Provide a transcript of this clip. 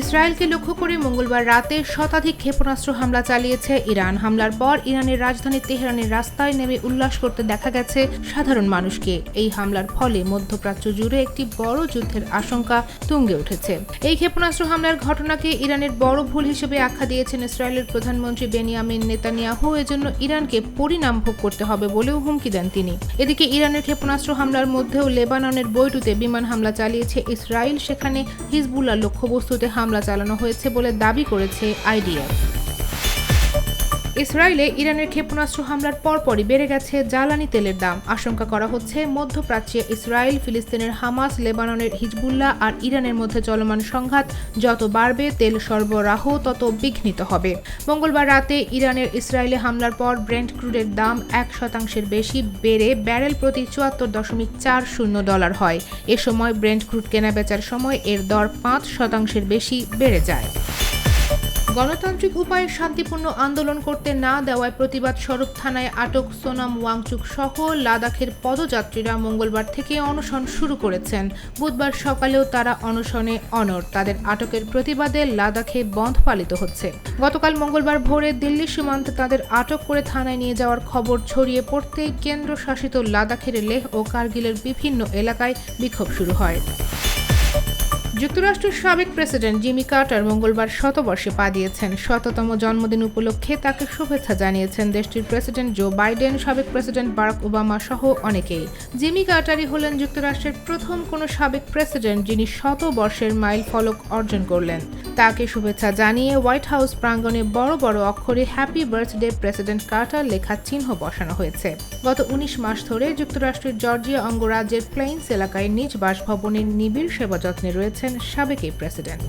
ইসরায়েলকে লক্ষ্য করে মঙ্গলবার রাতে শতাধিক ক্ষেপণাস্ত্র হামলা চালিয়েছে ইরান। হামলার পর ইরানের রাজধানী তেহরানের রাস্তায় নেমে উল্লাস করতে দেখা গেছে সাধারণ মানুষকে। এই হামলার ফলে মধ্যপ্রাচ্য জুড়ে একটি বড় যুদ্ধের আশঙ্কা তুঙ্গে উঠেছে। এই ক্ষেপণাস্ত্র হামলার ঘটনাকে ইরানের বড় ভুল হিসেবে আখ্যা দিয়েছেন ইসরায়েলের প্রধানমন্ত্রী বেনিয়ামিন নেতানিয়াহু। এজন্য ইরানকে পরিণাম ভোগ করতে হবে বলেও হুমকি দেন তিনি। এদিকে ইরানের ক্ষেপণাস্ত্র হামলার মধ্যেও লেবাননের বৈরুতে বিমান হামলা চালিয়েছে ইসরায়েল। সেখানে হিজবুল্লাহ লক্ষ্যবস্তুতে হামলা চালানো হয়েছে বলে দাবি করেছে আইডিএফ। ইসরায়েলে ইরানের ক্ষেপণাস্ত্র হামলার পরপরই বেড়ে গেছে জ্বালানি তেলের দাম। আশঙ্কা করা হচ্ছে মধ্যপ্রাচ্যে ইসরায়েল, ফিলিস্তিনের হামাস, লেবাননের হিজবুল্লাহ আর ইরানের মধ্যে চলমান সংঘাত যত বাড়বে, তেল সরবরাহ তত বিঘ্নিত হবে। মঙ্গলবার রাতে ইরানের ইসরায়েলে হামলার পর ব্রেন্ট ক্রুডের দাম এক শতাংশের বেশি বেড়ে ব্যারেল প্রতি চুয়াত্তর দশমিক চার শূন্য ডলার হয়। এ সময় ব্রেন্ট ক্রুড কেনাবেচার সময় এর দর পাঁচ শতাংশের বেশি বেড়ে যায়। গণতান্ত্রিক উপায়ে শান্তিপূর্ণ আন্দোলন করতে না দেওয়ায় প্রতিবাদ স্বরূপ থানায় আটক সোনাম ওয়াংচুক সহ লাদাখের পদযাত্রীরা মঙ্গলবার থেকে অনশন শুরু করেছেন। বুধবার সকালেও তারা অনশনে অনর তাদের আটকের প্রতিবাদে লাদাখে বন্ধ পালিত হচ্ছে। গতকাল মঙ্গলবার ভোরে দিল্লি সীমান্তে তাদের আটক করে থানায় নিয়ে যাওয়ার খবর ছড়িয়ে পড়তেই কেন্দ্রশাসিত লাদাখের লেহ ও কার্গিলের বিভিন্ন এলাকায় বিক্ষোভ শুরু হয়। যুক্তরাষ্ট্রের সাবেক প্রেসিডেন্ট জিমি কার্টার মঙ্গলবার শতবর্ষে পা দিয়েছেন। শততম জন্মদিন উপলক্ষে তাকে শুভেচ্ছা জানিয়েছেন দেশটির প্রেসিডেন্ট জো বাইডেন, সাবেক প্রেসিডেন্ট বারাক ওবামা সহ অনেকেই। জিমি কার্টারই হলেন যুক্তরাষ্ট্রের প্রথম কোনো সাবেক প্রেসিডেন্ট যিনি শত বর্ষের মাইল ফলক অর্জন করলেন। তাকে শুভেচ্ছা জানিয়ে হোয়াইট হাউস প্রাঙ্গণে বড় বড় অক্ষরে হ্যাপি বার্থডে প্রেসিডেন্ট কার্টার লেখা চিহ্ন বসানো হয়েছে। গত উনিশ মাস ধরে যুক্তরাষ্ট্রের জর্জিয়া অঙ্গরাজ্যের প্লেইন্স এলাকায় নিজ বাসভবনের নিবিড় সেবা যত্নে রয়েছেন সাবেক এই প্রেসিডেন্ট।